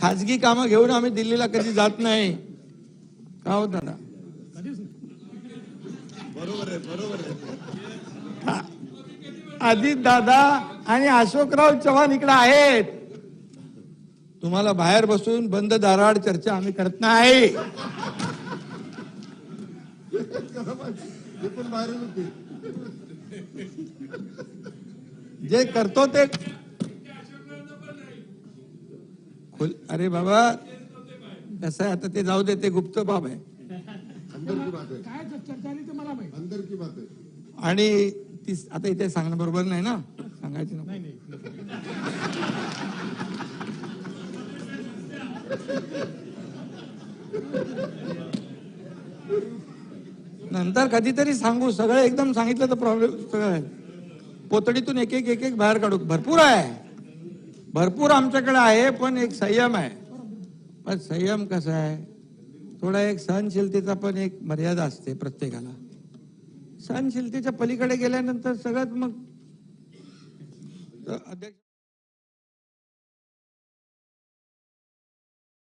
खाजगी कामं घेऊन आम्ही दिल्लीला कधी जात नाही. का हो दादा? अजित दादा आणि अशोकराव चव्हाण इकडे आहेत. तुम्हाला बाहेर बसून बंद दाराड चर्चा आम्ही करत नाही. होते जे करतो ते खुल- अरे बाबा कसं आहे आता ते जाऊ दे ते गुप्त बाब आहे. अंदर की बात है काय चर्चा झाली ते मला माहीत. अंदर की बात है आणि ती आता इथे सांगणं बरोबर नाही ना? सांगायची नको. नाही नाही नंतर कधीतरी सांगू सगळं एकदम सांगितलं तर प्रॉब्लेम सगळं आहे. पोतडीतून एक एक एक एक बाहेर काढू. भरपूर आहे. भरपूर आमच्याकडे आहे पण एक संयम आहे. पण संयम कसा आहे? थोडा एक सहनशीलतेचा पण एक मर्यादा असते प्रत्येकाला. सहनशीलतेच्या पलीकडे गेल्यानंतर सगळ्यात मग अध्यक्ष